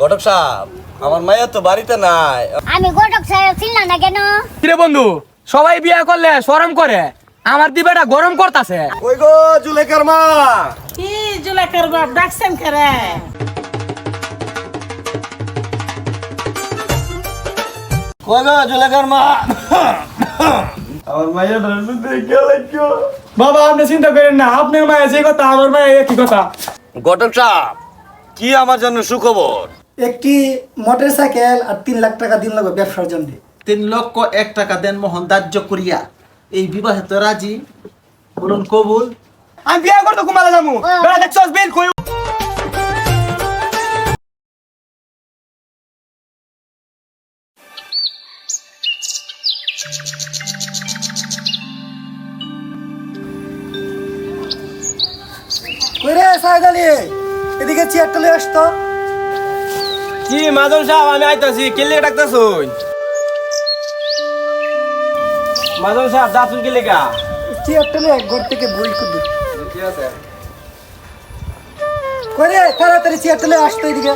ঘটক সাহেব আমার মাইয়া তো বাড়িতে নাই। আমি গোটক সাহেব ছিলাম না কেন? কিরে বন্ধু সবাই বিয়া করলে শরম করে? আমার দিবেটা গরম করতাছে। ওই গো জুলেখার মা। কি জুলেখার বাপ ডাকছেন করে? কই গো জুলেখার মা? আমার মাইয়া ধরতে দেখে লাগছো বাবা আপনি চিন্তা করেন না আপনার মায়ের যে কথা আমার মায়ের একই কথা। ঘটক সাহেব কি আমার জন্য সুখবর? একটি মোটর সাইকেল আর তিন লাখ টাকা দিন লাগবে ব্যবসার জন্য। তিন লক্ষ এক টাকা দেন মোহন দাহ্য করিয়া। এই বিবাহে তো রাজি। বলুন কবুল। আমি বিয়া করতে কুমালে যাব। বেড়া দেখছস বিল কই? কই রে সাহেদ আলী? এদিকে চেয়ারটা লিয়ে আসতো কি মাজন সাহেব আমি আইতাছি কিল্লে ডাকতাছুন? মাজন সাহেব যাচ্ছুন কিল্লে কা চেয়ারটা লিয়ে ঘর থেকে বই কুদু ঠিক আছে? কই রে তাড়াতাড়ি চেয়ারটা লিয়ে আসতো এদিকে।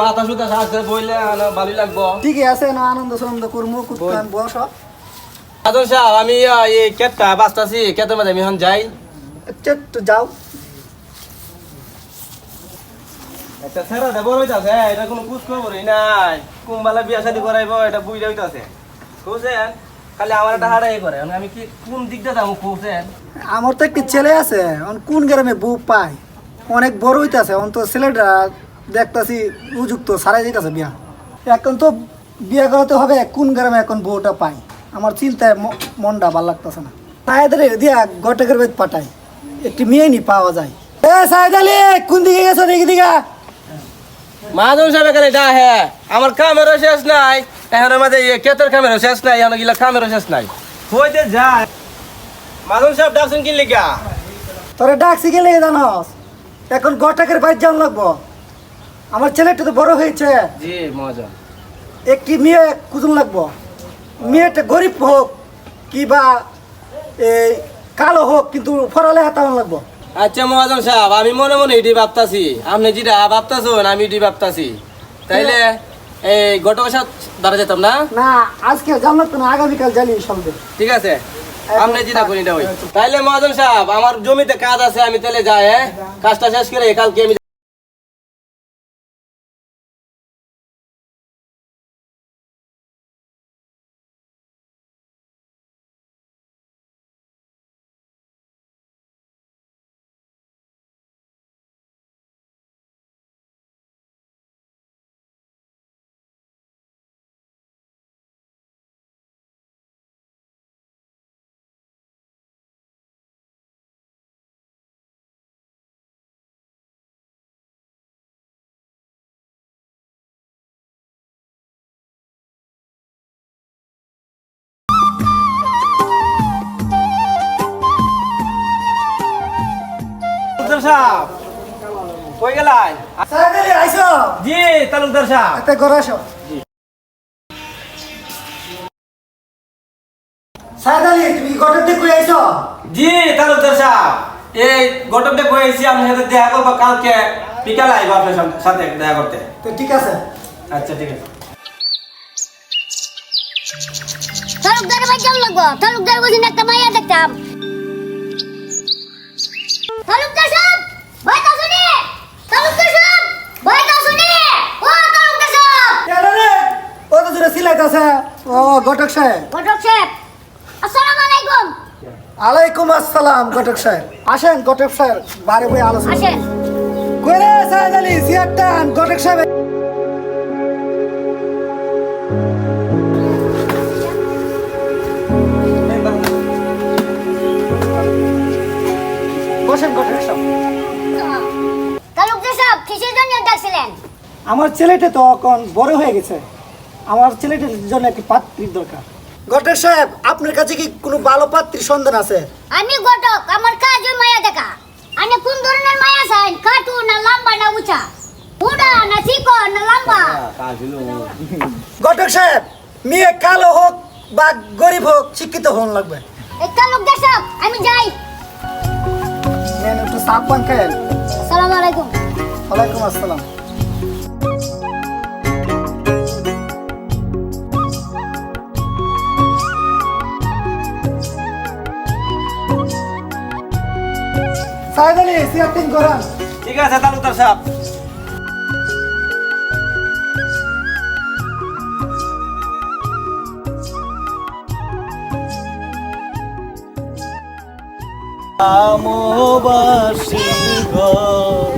বাতাস উতাস আসছে বইলে ভালোই লাগবো। ঠিকই আছে না আনন্দ সনন্দ করমু কুত্তান বস মাজন সাহেব আমি এই কেটটা বাঁচতাছি কেটের মাঝে আমি এখন যাই। আচ্ছা যাও। একটা ছেড়া দেবো হইতাছে এটা কোনো কুচ খবরই নাই। কুম্বালা বিয়া শাদি করাইবো, এটা বুঝে হইতাছে। খুঁজেন খালি আমার একটা হাড়াই করে আমি কি কোন দিক দিয়ে যাব খুঁজেন আমার তো একটি ছেলে আছে কোন গ্রামে বউ পায়? অনেক বড় হইতাছে অন তো ছেলেটা দেখতাছি উপযুক্ত, সারাই দিতেছে বিয়া। এখন তো বিয়ে করাতে হবে, কোন গ্রামে এখন বউটা পাই আমার চিন্তায় মনটা ভালো লাগতেছে না। সাহেদের দিয়া গটেকের বেদ পাঠাই একটি মেয়ে নি পাওয়া যায়। এ সাহেদ আলী, কোন দিকে গেছো দেখি দিঘা মাধব সাহেব এখানে ডা হ্যাঁ আমার কামেরও শেষ নাই। এখন মাঝে কেতের কামেরও শেষ নাই এখন গিলা কামেরও শেষ নাই। হইতে যায়। মাধব সাহেব ডাকছেন কি লিগা? তোরে ডাকছি গেলে জানস? এখন গটেকের বাইর যান লাগবো। আমার ছেলেটা তো বড় হয়েছে। জি মজা একটি মেয়ে কুতুন লাগবো। মেয়েটা গরিব হোক কিবা এই কালো হোক কিন্তু ফরালে হাতানো লাগবো। আচ্ছা মহাজন সাহেব আমি মনে মনে এটি ভাবতাছি। আপনি যেটা ভাবতাছেন আমি এটি ভাবতাছি। তাইলে এই গত বছর দাঁড়া যেতাম না? না আজকে জানলাম তো না আগামীকাল জানি সন্ধ্যে ঠিক আছে? আপনি যেটা করি না ওই তাইলে মহাজন সাহেব আমার জমিতে কাজ আছে আমি তাহলে যাই হ্যাঁ? কাজটা শেষ করে কালকে আমি সাহেব। কই গেলাই? সাইকেলে আইসো জি তালুকদার সাহেব। এতে ঘর আসো। সাইকেলে তুমি গটের কই আইসো জি তালুকদার সাহেব। এই গটকটা কই আইছি আমি সাথে দেখা করব কালকে বিকালে আইবো আপনার সাথে- সাথে দেখা করতে। তো ঠিক আছে। আচ্ছা ঠিক আছে। তালুকদার ভাই কেমন লাগবো? তালুকদার বুঝিন একটা মাইয়া দেখতাম। তালুকদার সাহেব ভয় তো শুনি তালুকদার সাহেব ভয় তো শুনি ও তালুকদার সাহেব এরা রে ও তো জুড়ে সিলাইতাছে। ও ঘটক সাহেব। ঘটক সাহেব আসসালামু আলাইকুম। আলাইকুম আসসালাম ঘটক সাহেব। আসেন ঘটক সাহেব বারে বই আলোচনা আসেন। কই রে সাইদ আলী সিয়ারটা ঘটক সাহেব। বসেন ঘটক সাহেব। তালুকদার সাহেব কিসের জন্য ডাকছিলেন? আমার ছেলেটা তো এখন বড় হয়ে গেছে। আমার ছেলেটির জন্য একটি পাত্রীর দরকার। ঘটক সাহেব আপনার কাছে কি কোনো ভালো পাত্রীর সন্ধান আছে? আমি ঘটক আমার কাজ ওই মায়া দেখা। আমি কোন ধরনের মায়া চাই? কাটু না লম্বা না উঁচা? উড়া না চিকো না লম্বা? ঘটক সাহেব মেয়ে কালো হোক বা গরিব হোক শিক্ষিত হন লাগবে। এই তালুকদার সাহেব আমি যাই। নেন একটু সাপ পান খায়েন। আসসালামু আলাইকুম। ওয়ালাইকুম আসসালাম। সাহেদ আলী সিয়ার করান ঠিক আছে তালুকদার সাহেব। আমবাসী ঘর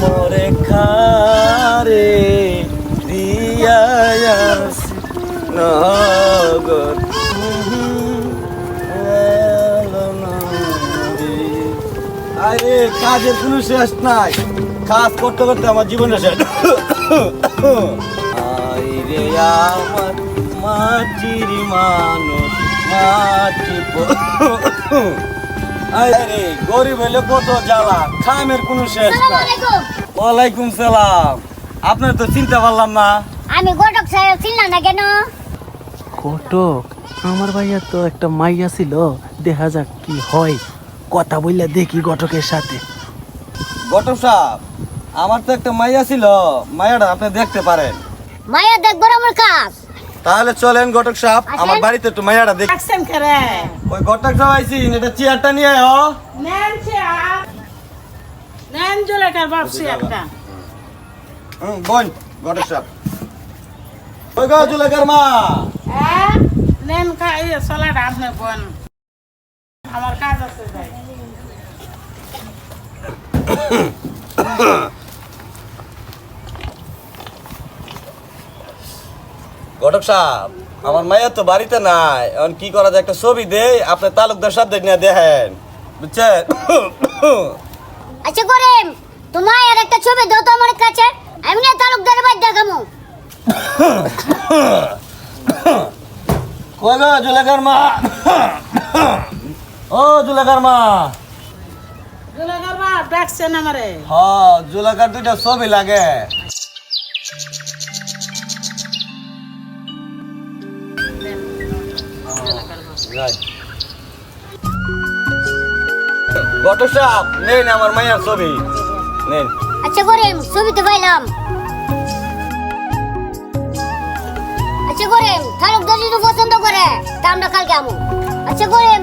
মরে খারে দিয়াস নগর। কাজের কোনো শেষ নাই। কাজ করতে করতে আমার জীবনে শেষ। আইরে আমার মাটির মানুষ মাটি আরে গরিব হইলে কত জ্বালা খামের কোনো শেষ নাই। ওয়ালাইকুম সালাম। আপনার তো চিনতে পারলাম না। আমি ঘটক সাহেব চিনলাম না কেন? কটক? আমার ভাইয়া তো একটা মাইয়া ছিল। দেখা যাক কি হয়। কথা বললে দেখি ঘটকের সাথে। গটব সাহেব আমার তো একটা মাইয়া ছিল। মাইয়াটা আপনি দেখতে পারেন। মায়া দেখব আমার কাজ। তাহলে চলেন ঘটক সাহেব আমার বাড়িতে একটু মায়াটা দেখ। ডাকছেন করে ওই ঘটক সাহেব আইসি এটা চেয়ারটা নিয়ে আয় নেন চেয়ার। নেন জুলেখার বাপসি একটা। হুম বোন ঘটক সাহেব। ওই গো জুলেখার মা। হ্যাঁ নেন খাই সলাটা আপনি বোন। আমার কাজ আছে যাই। ঘটক সাহেব আমার মাইয়া তো বাড়িতে নাই। এখন কি করা যায়? একটা ছবি দে আপনি তালুকদার সাহেব নিয়ে দেখেন। বুঝছেন? আচ্ছা করিম তোমার আর একটা ছবি দাও তো আমার কাছে। আমি না তালুকদারের বাড়ি দেখামু। কই গো জুলেখার মা? ও জুলেখার মা জুলেখার বাপ ডাকছেন আমারে। হ জুলেখার দুইটা ছবি লাগে। সাহেব নেন আমার মায়ের ছবি। নেন। আচ্ছা করিম ছবি তো পাইলাম। আচ্ছা করিম তালুকদার যদি পছন্দ করে তা আমরা কালকে আমু। আচ্ছা করিম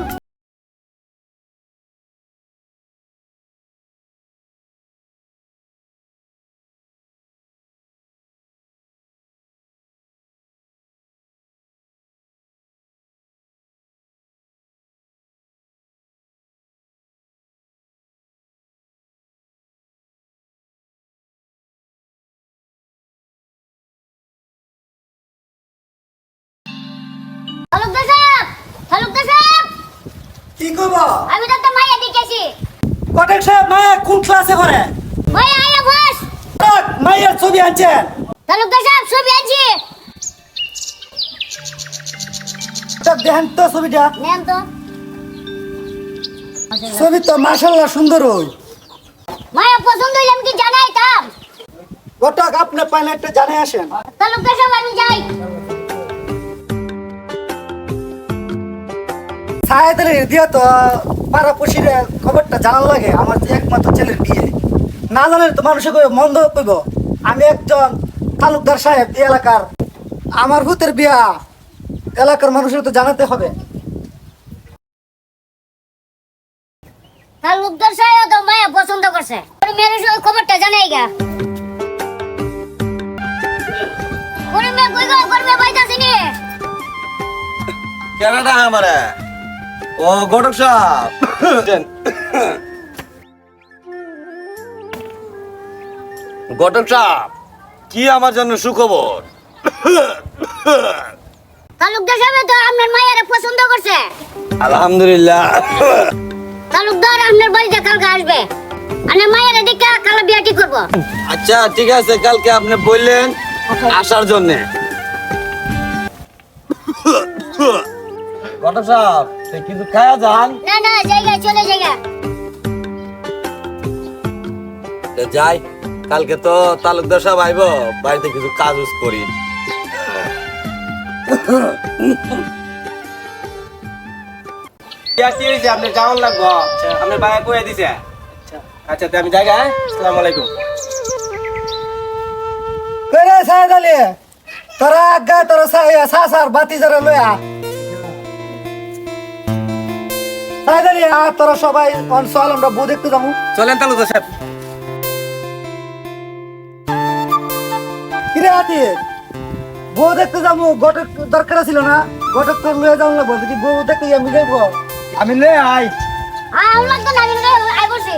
তালুকদার সাহেব তালুকদার সাহেব। কি করব? আমি তো একটা মাইয়া দেখেছি। কটেক সাহেব মায়া কোন ক্লাসে করে মাইয়া আয়া বস। কটক, মায়ের ছবি আনছেন তালুকদার সাহেব ছবি আনছি। কটক, দেখেন তো ছবিটা। নেন তো। ছবি তো মাশাল্লাহ সুন্দর ওই। মায়া পছন্দ হইলে আমি কি জানাইতাম? ঘটক আপনি পাইলে একটা জানে আসেন। তালুকদার সাহেব আমি যাই। সাহেদের দিয়ে তো পাড়া পশিরে খবরটা জানার লাগে। আমার যে একমাত্র ছেলের বিয়ে। না জানলে তো মানুষে কই মন্দ কইব। আমি একজন তালুকদার সাহেব এই এলাকার। আমার ভূতের বিয়া এলাকার মানুষের তো জানাতে হবে। তালুকদার সাহেব তো মায়া পছন্দ করছে। মেয়ের সঙ্গে খবরটা জানাই গা। কেনাটা আমারে? ও ঘটক সাহেব। ঘটক সাহেব কি আমার জন্য সুখবর? তালুকদার সাহেব তো আপনার মায়ের পছন্দ করছে। আলহামদুলিল্লাহ। তালুকদার আপনার বাড়িতে কালকে আসবে। আপনার মায়ের দিকে কাল বিয়া ঠিক করব। আচ্ছা ঠিক আছে কালকে আপনি বললেন আসার জন্য। ঘটক সাহেব কিছু খায়া যান। না না জায়গায় চলে জায়গা যাই কালকে তো তালুকদার সাহেব আইব বাড়িতে কিছু কাজ করি। আপনি কেমন লাগবো? আপনার বাইরে কয়ে দিছে? আচ্ছা। তো আমি জায়গা আসসালামু আলাইকুম। করে সাহেদ আলী? তোরা আজ্ঞা তোরা সাসার বাতি যারা লয়া আলী আর তোরা সবাই অনসল আমরা বউ দেখতে যাব। চলেন তালুকদার সাহেব কিরে আতি বউ দেখতে যাব গটক দরকার ছিল না? গটক তো লয়ে যাও না বলতে কি বউ দেখতে আমি যাইব আমি লয়ে আই আয় লাগতো না আমি আই বসে।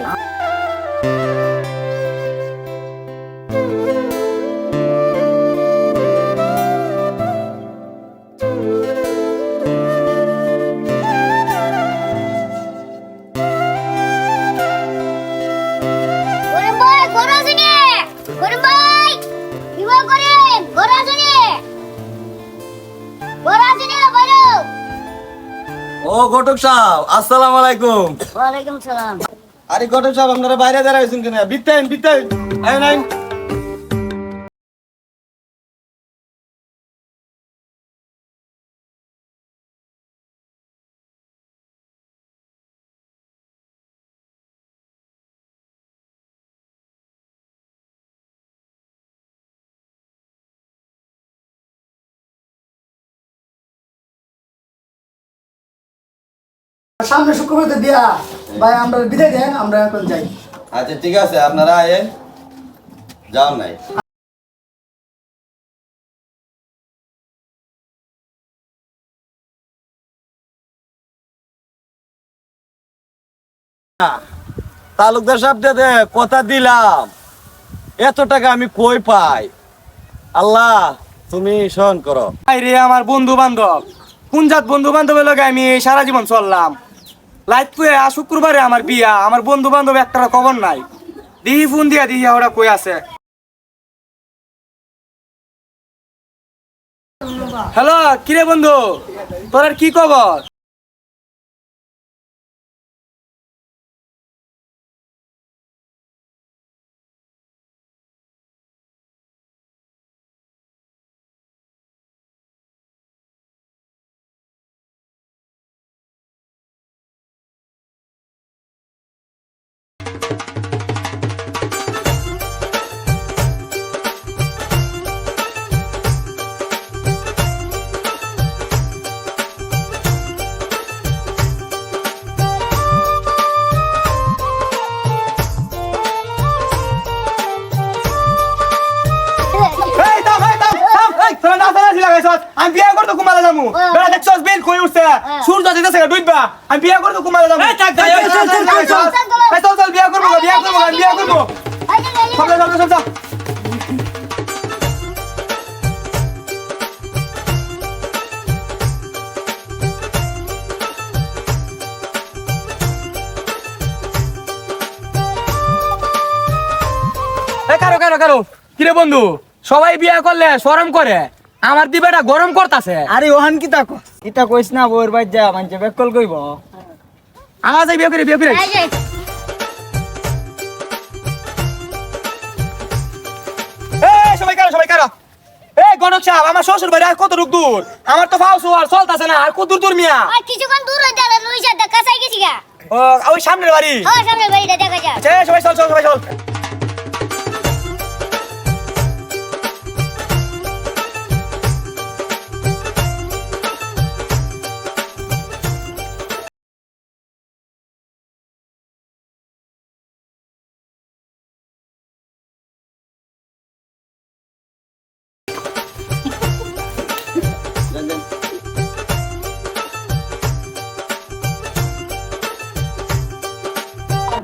ও ঘটক সাহেব আসসালামু আলাইকুম। ওয়ালাইকুম সালাম। আরে ঘটক সাহেব আপনারা বাইরে দাঁড়াইছেন কেন? বিতাইন বিতাইন আয় নাই সামনে শুক্রবার তো বিয়া ভাই আমরা বিদায় দেন আমরা এখন যাই। আচ্ছা ঠিক আছে আপনারা আয়েন যাও নাই। তালুকদার সাহেব দে কথা দিলাম। এত টাকা আমি কই পাই? আল্লাহ তুমি সহন করো। রে আমার বন্ধু বান্ধব কোন জাত বন্ধু বান্ধবের লগে আমি সারা জীবন চললাম? লাইট শুক্রবারে আমার বিয়া, আমার বন্ধু বান্ধব একটা খবর নাই। দিহি ফোন দিয়া, দিহি ওরা কই আছে। হ্যালো, কিরে বন্ধু? তোর কি খবর? চল চল চল। চল চল বিয়া করব বিয়া করব বিয়া করব। সব সব সব সব এ কারও কারও কারও। কিরে বন্ধু সবাই বিয়া করলে শরম করে? আমার দিবেটা গরম করতাছে। আরে ওহান কি তাকো ইতা কইস না বউর বাইর যা মানছে বেকল কইব। আমার এই বিয়ে করে বিয়ে করে। সবাই কারও সবাই কারও। এই গণক সাহেব আমার শ্বশুর বাড়ি আর কত দূর দূর? আমার তো ফাউস আর চলতেছে না আর কত দূর দূর মিয়া? কিছুক্ষণ দূর হয়ে গেল লুইসা দেখা চাই গেছি গা। ও ওই সামনের বাড়ি। ও সামনের বাড়িটা দেখা যায় আচ্ছা সবাই চল চল সবাই চল।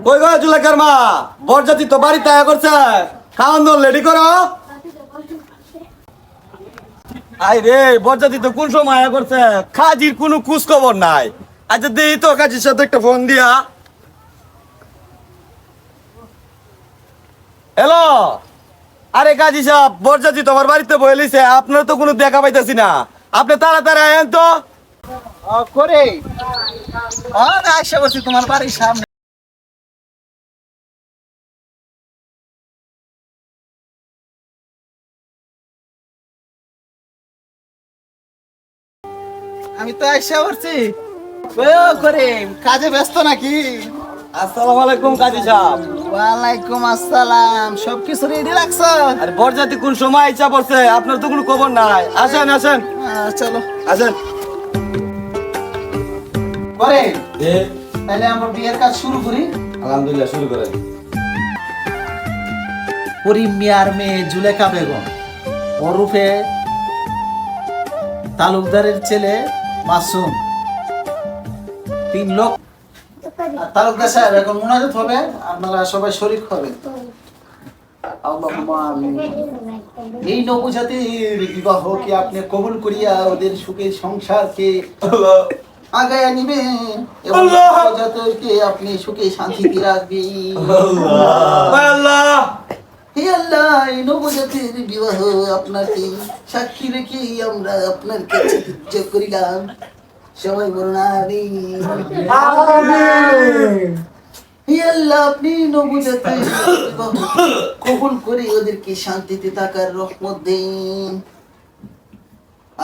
কই গো জুলেখার মা? বরজাতি তো বাড়িতে আয়া করছে। খাওয়ান দল রেডি করো। আই রে বরজাতি তো কোন সময় আয়া করছে? খাজির কোনো খোঁজ খবর নাই। আচ্ছা দেই তো কাজীর সাথে একটা ফোন দিয়া। হ্যালো? আরে কাজী সাহেব বরজাতি তোমার বাড়িতে বয়ে লিছে আপনার তো কোনো দেখা পাইতেছি না। আপনি তাড়াতাড়ি আয়েন তো। করে আর আশা করছি তোমার বাড়ির সামনে আমি তো আশা করছি কাজে ব্যস্ত নাকি? আসসালামু আলাইকুম কাজী সাহেব। ওয়ালাইকুম আসসালাম সব কিছু রেডি রাখছো আর বরযাত্রী কোন সময় ইচ্ছা পড়ছে? আপনার তো কোনো খবর নাই। আসেন আসেন। চলো। আসেন। করে তাহলে আমরা বিয়ের কাজ শুরু করি। আলহামদুলিল্লাহ শুরু করেন। করিম মিয়ার মেয়ে জুলেখা বেগম ওরফে তালুকদারের ছেলে মাসুম। তিন লোক। তালুকদার সাহেব এখন মোনাজাত হবে আপনারা সবাই শরীর হবেন এই নবজাতির বিবাহ কি আপনি কবুল করিয়া ওদের সুখের সংসারকে আগায় নিবেন এবং আল্লাহ। নবজাতককে আপনি সুখে শান্তিতে রাখবেন। ভাই আল্লাহ! হে আল্লাহ এই নবজাতির বিবাহ আপনাকে সাক্ষী রেখে আমরা আপনার কাছে করিলাম। সবাই বলুন আমিন। হে আল্লাহ আপনি নবজাতির বিবাহ কবুল করে ওদেরকে শান্তিতে থাকার রহমত দিন।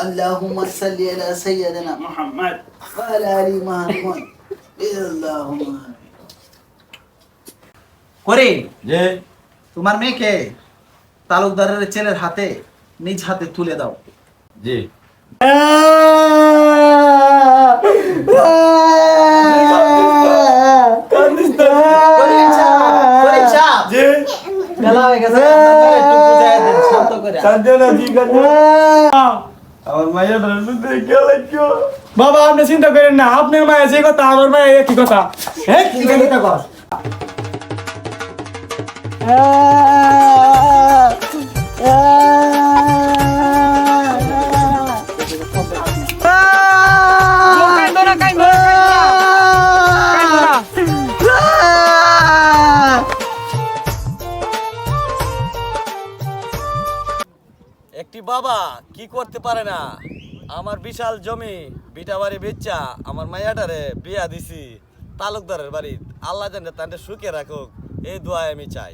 আল্লাহুম্মা সাল্লি আলা সাইয়্যিদিনা মুহাম্মদ ওয়া আলা আলি মুহাম্মদ। করে যে তোমার মেয়েকে তালুকদারের ছেলের হাতে নিজ হাতে তুলে দাও। জি। বাবা আপনি চিন্তা করেন না। আপনার মায়ের যে কথা আমার মায়ের একই কথা। হ্যাঁ? কি কথা কর একটি বাবা কি করতে পারে না? আমার বিশাল জমি, বিটা বাড়ি বেচা, আমার মাইয়াটারে বিয়া দিছি। তালুকদারের বাড়ি আল্লাহ জানে তাদের সুখে রাখুক, এই দোয়া আমি চাই।